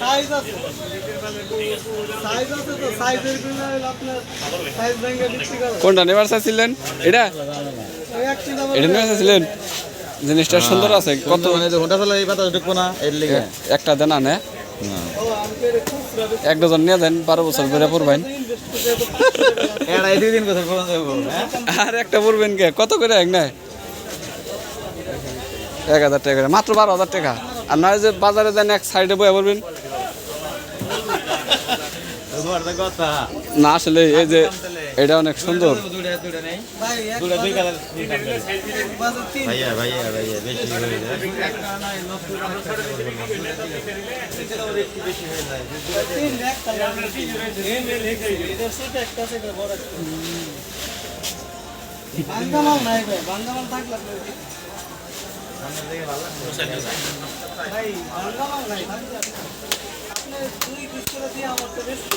Size আছে size আছে তো সাইজের জন্য আপনার সাইজ ভেঙে বিক্রি করে কোনটা নেবার চাইছিলেন? এটা? এটা নেবার চাইছিলেন? জিনিসটা সুন্দর আছে কত? মানে যে ঘণ্টা চালালে এই বাতাস ঢুকবো না এর লিগে। একটা দেন আনে। এক ডজন নিয়ে দেন বারো বছর ধরে পড়বেন। হ্যাঁ? আর একটা পড়বেন কে? কত করে এক নাই এক হাজার টাকা মাত্র বারো হাজার টাকা। আর নয় যে বাজারে দেন এক সাইডে বয়ে কথা না আসলে এই যে এটা অনেক সুন্দর। নেই? ভাই বাঙ্গামাল থাকলে আপনার ভাই নাই আপনি দুই পিস দিয়ে আমার তো বেশি